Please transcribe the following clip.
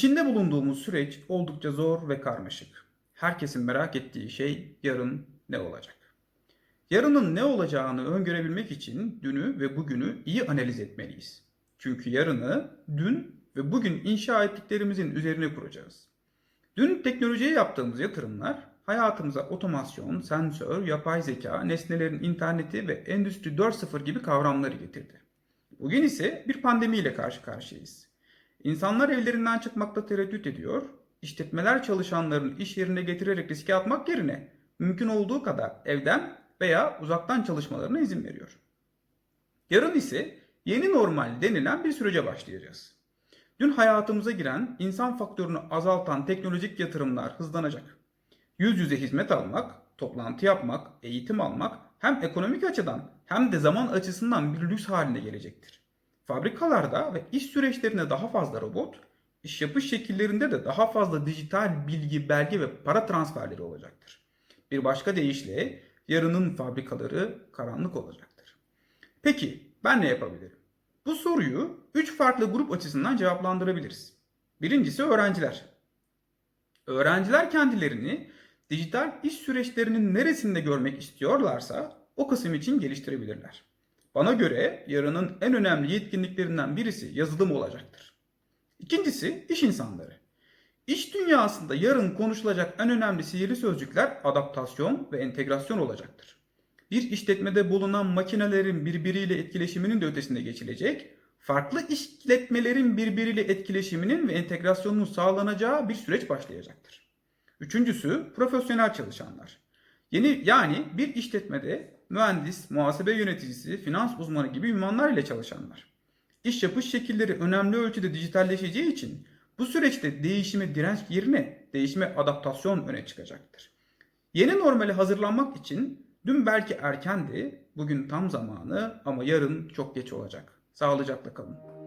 İçinde bulunduğumuz süreç oldukça zor ve karmaşık. Herkesin merak ettiği şey yarın ne olacak? Yarının ne olacağını öngörebilmek için dünü ve bugünü iyi analiz etmeliyiz. Çünkü yarını dün ve bugün inşa ettiklerimizin üzerine kuracağız. Dün teknolojiye yaptığımız yatırımlar hayatımıza otomasyon, sensör, yapay zeka, nesnelerin interneti ve endüstri 4.0 gibi kavramları getirdi. Bugün ise bir pandemiyle karşı karşıyayız. İnsanlar evlerinden çıkmakta tereddüt ediyor, işletmeler çalışanlarını iş yerine getirerek riske atmak yerine mümkün olduğu kadar evden veya uzaktan çalışmalarına izin veriyor. Yarın ise yeni normal denilen bir sürece başlayacağız. Dün hayatımıza giren insan faktörünü azaltan teknolojik yatırımlar hızlanacak. Yüz yüze hizmet almak, toplantı yapmak, eğitim almak hem ekonomik açıdan hem de zaman açısından bir lüks haline gelecektir. Fabrikalarda ve iş süreçlerinde daha fazla robot, iş yapış şekillerinde de daha fazla dijital bilgi, belge ve para transferleri olacaktır. Bir başka deyişle yarının fabrikaları karanlık olacaktır. Peki ben ne yapabilirim? Bu soruyu 3 farklı grup açısından cevaplandırabiliriz. Birincisi öğrenciler. Öğrenciler kendilerini dijital iş süreçlerinin neresinde görmek istiyorlarsa o kısım için geliştirebilirler. Bana göre yarının en önemli yetkinliklerinden birisi yazılım olacaktır. İkincisi iş insanları. İş dünyasında yarın konuşulacak en önemli sihirli sözcükler adaptasyon ve entegrasyon olacaktır. Bir işletmede bulunan makinelerin birbiriyle etkileşiminin de ötesinde geçilecek, farklı işletmelerin birbiriyle etkileşiminin ve entegrasyonunun sağlanacağı bir süreç başlayacaktır. Üçüncüsü profesyonel çalışanlar. Yeni yani bir işletmede mühendis, muhasebe yöneticisi, finans uzmanı gibi ünvanlar ile çalışanlar. İş yapış şekilleri önemli ölçüde dijitalleşeceği için bu süreçte değişime direnç yerine değişime adaptasyon öne çıkacaktır. Yeni normale hazırlanmak için dün belki erkendi, bugün tam zamanı ama yarın çok geç olacak. Sağlıcakla kalın.